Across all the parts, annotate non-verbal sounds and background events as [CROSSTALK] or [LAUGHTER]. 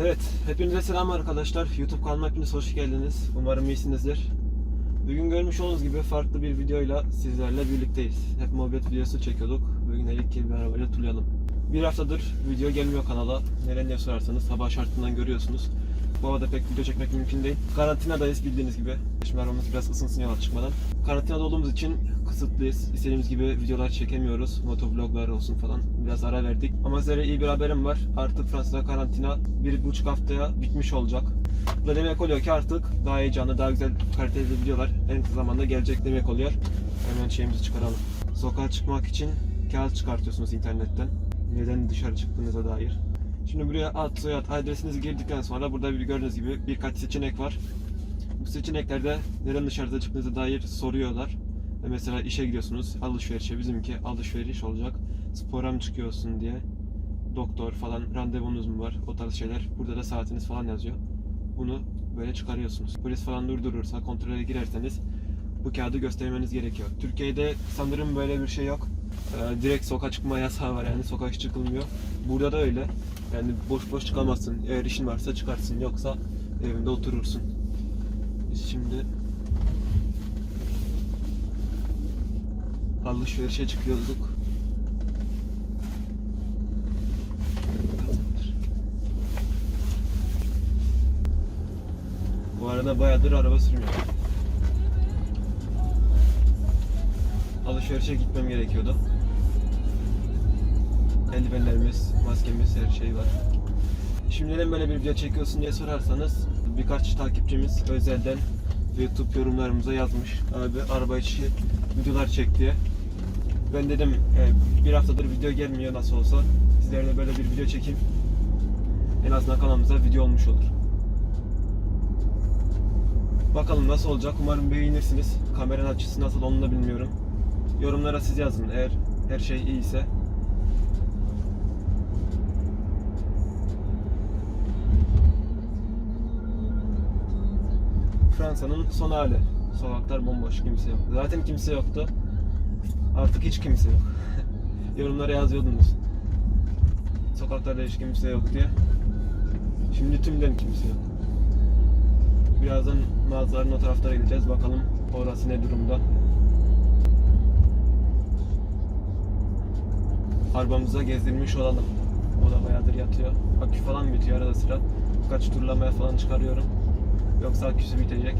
Evet, hepinize selam arkadaşlar. YouTube kanalıma hepiniz hoş geldiniz. Umarım iyisinizdir. Bugün görmüş olduğunuz gibi farklı bir videoyla sizlerle birlikteyiz. Hep mobilet videosu çekiyorduk. Bugün de ilk kez bir arabayla turlayalım. Bir haftadır video gelmiyor kanala. Neden diye sorarsanız hava şartından görüyorsunuz. Bu havada pek video çekmek mümkün değil. Karantinadayız bildiğiniz gibi. Şimdi arabamız biraz ısınsın yola çıkmadan. Karantinada olduğumuz için kısıtlıyız. İstediğimiz gibi videolar çekemiyoruz. Motovloglar olsun falan. Biraz ara verdik. Ama size iyi bir haberim var. Artık Fransa'da karantina bir buçuk haftaya bitmiş olacak. Bu da demek oluyor ki artık daha heyecanlı, daha güzel kaliteli videolar en kısa zamanda gelecek demek oluyor. Hemen şeyimizi çıkaralım. Sokağa çıkmak için kağıt çıkartıyorsunuz internetten. Neden dışarı çıktığınıza dair. Şimdi buraya ad, soyad, adresinizi girdikten sonra burada bir gördüğünüz gibi birkaç seçenek var. Bu seçeneklerde neden dışarıda çıktığınıza dair soruyorlar. Mesela işe gidiyorsunuz, alışverişe, bizimki alışveriş olacak. Spora mı çıkıyorsun diye. Doktor falan, randevunuz mu var, o tarz şeyler. Burada da saatiniz falan yazıyor. Bunu böyle çıkarıyorsunuz. Polis falan durdurursa, kontrole girerseniz bu kağıdı göstermeniz gerekiyor. Türkiye'de sanırım böyle bir şey yok. Ee, direkt sokağa çıkma yasağı var yani sokağa hiç çıkılmıyor. Burada da öyle. Yani boş boş çıkamazsın. Eğer işin varsa çıkarsın yoksa evinde oturursun. Şimdi alışverişe çıkıyorduk. Bu arada bayağıdır araba sürmüyorum. Alışverişe gitmem gerekiyordu. Eldivenlerimiz, maskemiz, her şey var. Şimdi neden böyle bir video çekiyorsun diye sorarsanız birkaç takipçimiz özelden YouTube yorumlarımıza yazmış. Abi araba içi videolar çek diye. Ben dedim e, bir haftadır video gelmiyor nasıl olsa. Sizlerle böyle bir video çekeyim. En azından kanalımıza video olmuş olur. Bakalım nasıl olacak. Umarım beğenirsiniz. Kameranın açısı nasıl onu da bilmiyorum. Yorumlara siz yazın eğer her şey iyiyse. Fransa'nın son hali. Sokaklar bomboş, kimse yok. Zaten kimse yoktu. Artık hiç kimse yok. [LAUGHS] Yorumlara yazıyordunuz. Sokaklarda hiç kimse yok diye. Şimdi tümden kimse yok. Birazdan mağazaların o taraflara gideceğiz. Bakalım orası ne durumda. Arabamıza gezdirmiş olalım. O da bayağıdır yatıyor. Akü falan bitiyor arada sıra. Birkaç turlamaya falan çıkarıyorum. Yoksa aküsü bitecek.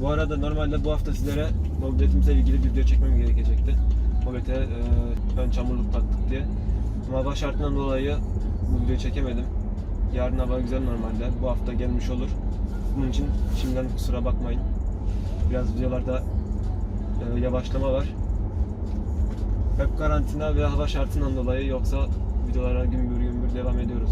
Bu arada normalde bu hafta sizlere mobiletimle ilgili bir video çekmem gerekecekti. Mobilete e, ön çamurluk taktık diye. Ama hava şartından dolayı bu videoyu çekemedim. Yarın hava güzel normalde. Bu hafta gelmiş olur. Bunun için şimdiden kusura bakmayın. Biraz videolarda e, yavaşlama var. Hep karantina ve hava şartından dolayı yoksa videolara gümbür gümbür devam ediyoruz.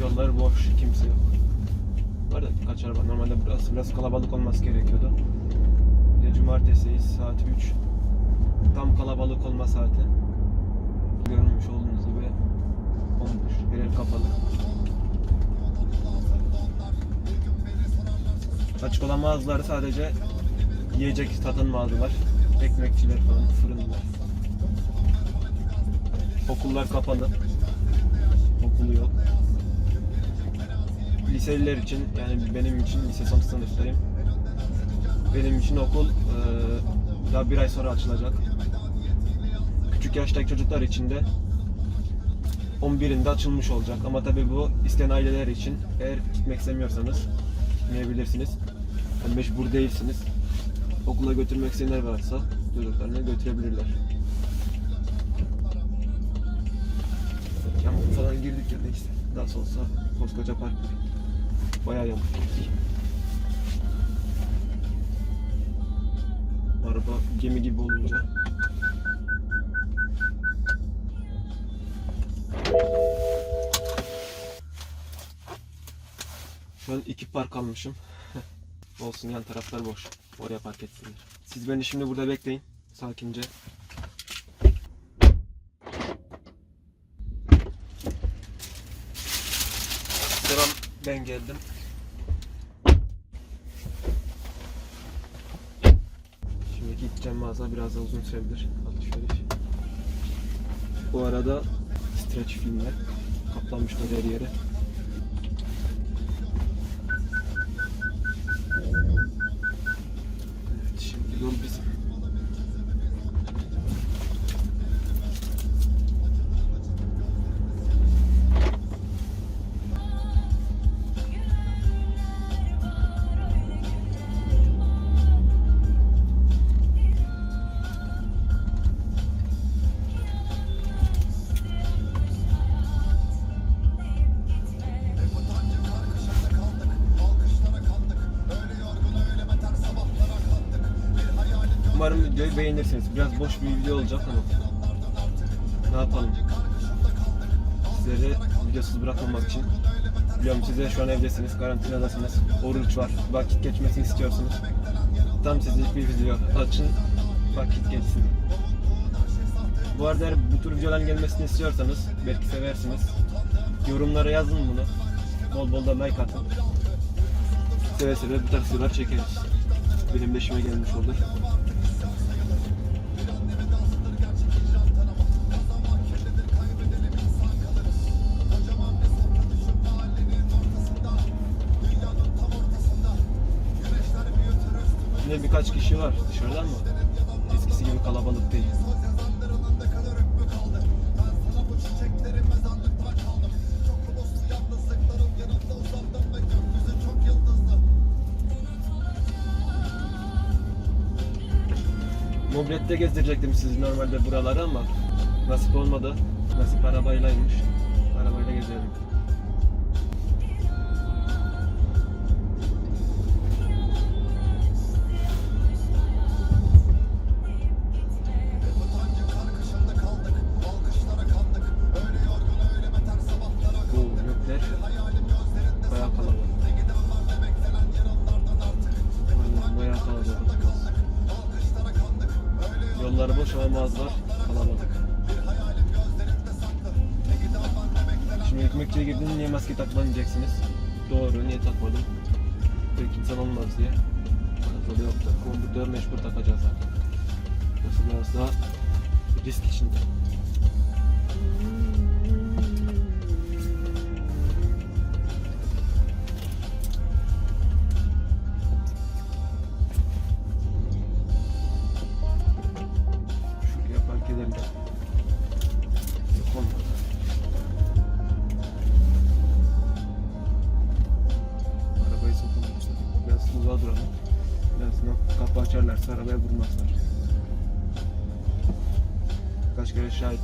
Evet yollar boş kimse yok. Var da birkaç araba. Normalde burası biraz kalabalık olması gerekiyordu. Bir de cumartesiyiz saat 3. Tam kalabalık olma saati. Görmüş olduğunuz gibi olmuş. Her yer kapalı. Açık olan mağazaları sadece yiyecek satan mağazalar. Ekmekçiler falan, fırınlar. Okullar kapalı. Okulu yok. Liseliler için yani benim için lise son sınıftayım. Benim için okul eee, daha bir ay sonra açılacak. Küçük yaştaki çocuklar için de 11'inde açılmış olacak. Ama tabi bu isteyen aileler için eğer gitmek istemiyorsanız gitmeyebilirsiniz. Yani mecbur değilsiniz. Okula götürmek isteyenler varsa çocuklarını götürebilirler. Falan girdik ya neyse. Nasıl olsa koskoca park. Bayağı girdik. Araba gemi gibi olunca. Şu an iki park almışım. [LAUGHS] Olsun yan taraflar boş. Oraya park etsinler. Siz beni şimdi burada bekleyin. Sakince. Selam ben geldim. Şimdi gideceğim mağaza biraz da uzun sürebilir alışveriş. Bu arada streç filmler kaplanmışlar her yere. Beğenirsiniz. Biraz boş bir video olacak ama ne yapalım? Sizleri videosuz bırakmamak için biliyorum siz de şu an evdesiniz, karantinadasınız, oruç var, vakit geçmesini istiyorsunuz. Tam sizlik bir video açın, vakit geçsin. Bu arada eğer bu tür videoların gelmesini istiyorsanız, belki seversiniz, yorumlara yazın bunu. Bol bol da like atın. Seve seve bu tarz videolar çekeriz. Benim de işime gelmiş olur. Birkaç kişi var dışarıdan mı? Eskisi gibi kalabalık değil. Mobilette gezdirecektim sizi normalde buraları ama nasip olmadı. Nasip arabaylaymış. Arabayla gezelim. Mağazalar kalabalık. Şimdi ekmekçiye girdin niye maske takmadın diyeceksiniz. Doğru niye takmadım? Belki insan olmaz diye. Tabii yok da mecbur takacağız zaten. Burası biraz daha risk içinde.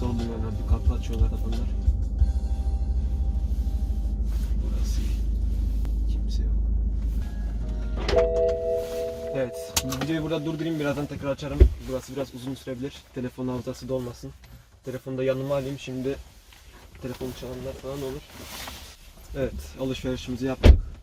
Oldum yani bir kapı açıyorlar adamlar. Burası. Kimse yok. Evet, videoyu burada durdurayım birazdan tekrar açarım. Burası biraz uzun sürebilir. Telefon hafızası dolmasın. Telefonu da yanıma alayım şimdi. Telefon çalanlar falan olur. Evet, alışverişimizi yaptık.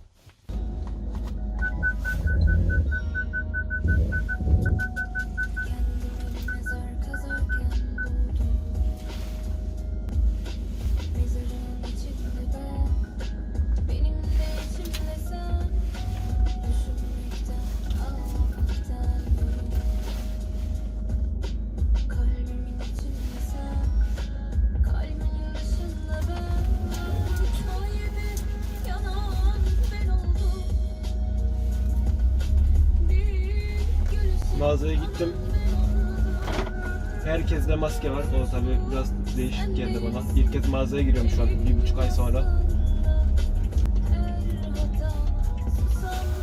Mağazaya gittim. Herkeste maske var. O tabii biraz değişik geldi bana. İlk kez mağazaya giriyorum şu an bir buçuk ay sonra.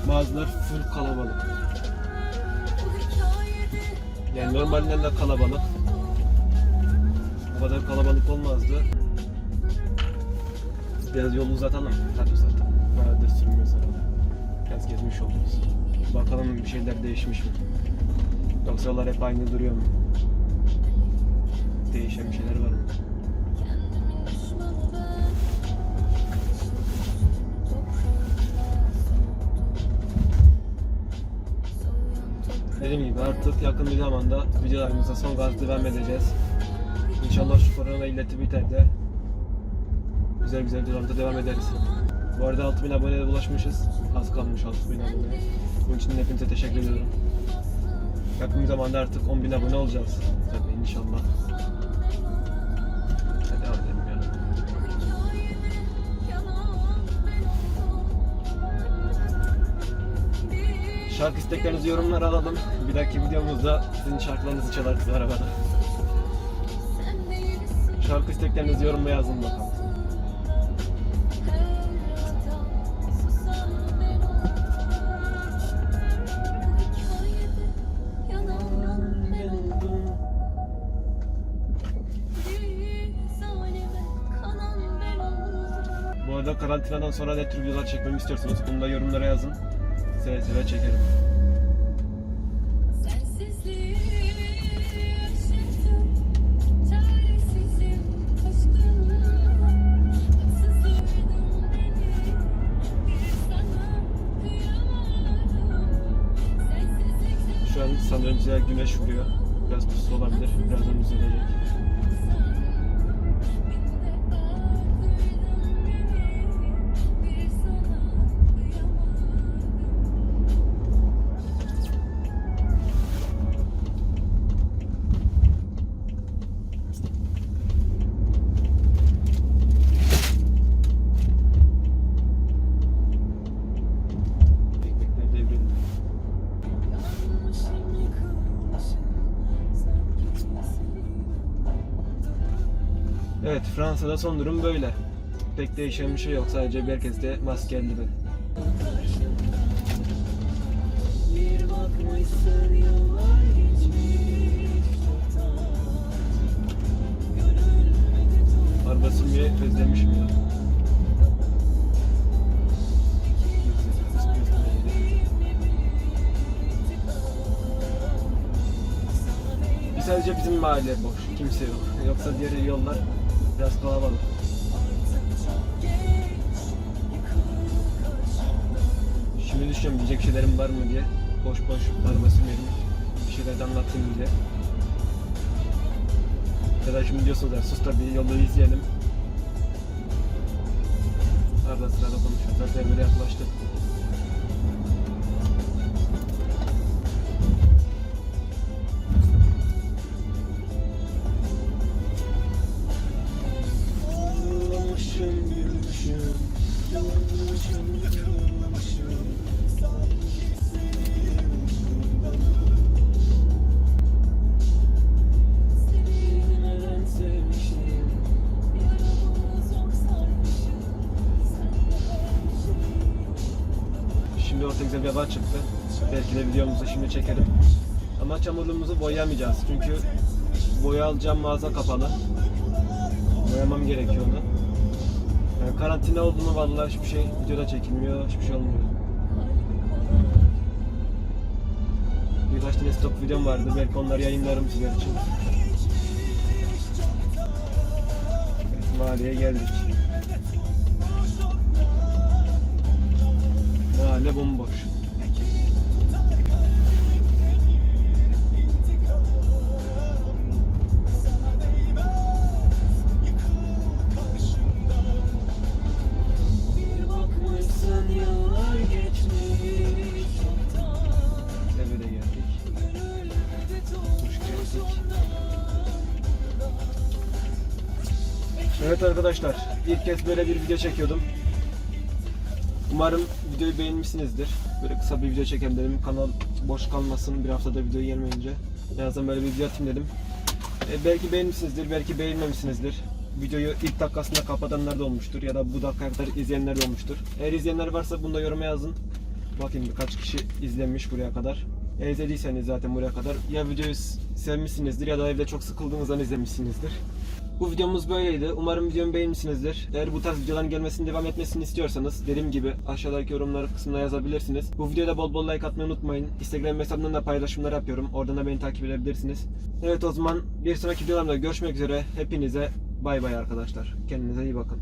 Mağazalar full kalabalık. Yani normalinden de kalabalık. Bu kadar kalabalık olmazdı. Biraz yolu uzatalım. Hadi uzatalım. Bayağıdır sürmüyoruz araba. Biraz gezmiş oluruz. Bakalım bir şeyler değişmiş mi? Yoksa hep aynı duruyor mu? Değişen bir şeyler var mı? Dediğim gibi artık yakın bir zamanda videolarımıza son gaz devam edeceğiz. İnşallah şu korona illeti biter de güzel güzel videolarımıza devam ederiz. Bu arada 6000 aboneye ulaşmışız. Az kalmış 6000 aboneye. Bunun için hepinize teşekkür ediyorum. Yakın zamanda artık 10.000 abone olacağız. Tabii inşallah. Devam edelim yani. Şarkı isteklerinizi yorumlara alalım. Bir dahaki videomuzda sizin şarkılarınızı çalarız arabada. Şarkı isteklerinizi yorumlara yazın bakalım. Arada karantinadan sonra ne tür videolar çekmemi istiyorsunuz? Bunu da yorumlara yazın. Seve seve çekerim. Şu an sanırım güneş vuruyor. Biraz puslu olabilir. Birazdan düzelecek. Evet Fransa'da son durum böyle. Pek değişen bir şey yok. Sadece herkeste maske eldiven. Bir bakmışsın yıllar geçmiş çoktan Gönül Araba sürmeyi özlemişim ya. Bir sadece bizim mahalle boş. Kimse yok. Yoksa diğer yollar biraz kalabalık. Şimdi düşünüyorum diyecek şeylerim var mı diye. Boş boş araba sürmeyelim. Bir şeyler de anlatayım diye. Ya da şimdi diyorsunuz ya sus da bir yolu izleyelim. Arada sırada konuşuyoruz. Zaten böyle yaklaştık. Bir hava çıktı. Belki de videomuzu şimdi çekerim. Ama çamurluğumuzu boyamayacağız. Çünkü boya alacağım mağaza kapalı. Boyamam gerekiyor onu. Yani karantina olduğunu vallahi hiçbir şey videoda çekilmiyor, hiçbir şey olmuyor. Birkaç tane stok videom vardı. Belki onları yayınlarım sizler için. Evet, mahalleye geldik. Hoş geldik. Evet arkadaşlar, ilk kez böyle bir video çekiyordum. Umarım videoyu beğenmişsinizdir. Böyle kısa bir video çekelim dedim. Kanal boş kalmasın bir haftada video gelmeyince. En azından böyle bir video atayım dedim. E, belki beğenmişsinizdir, belki beğenmemişsinizdir. Videoyu ilk dakikasında kapatanlar da olmuştur ya da bu dakikaya kadar izleyenler de olmuştur. Eğer izleyenler varsa bunu da yoruma yazın. Bakayım kaç kişi izlemiş buraya kadar. Eğer izlediyseniz zaten buraya kadar ya videoyu sevmişsinizdir ya da evde çok sıkıldığınızdan izlemişsinizdir. Bu videomuz böyleydi. Umarım videomu beğenmişsinizdir. Eğer bu tarz videoların gelmesini devam etmesini istiyorsanız dediğim gibi aşağıdaki yorumlar kısmına yazabilirsiniz. Bu videoda bol bol like atmayı unutmayın. Instagram hesabımdan da paylaşımlar yapıyorum. Oradan da beni takip edebilirsiniz. Evet o zaman bir sonraki videolarımda görüşmek üzere. Hepinize bay bay arkadaşlar. Kendinize iyi bakın.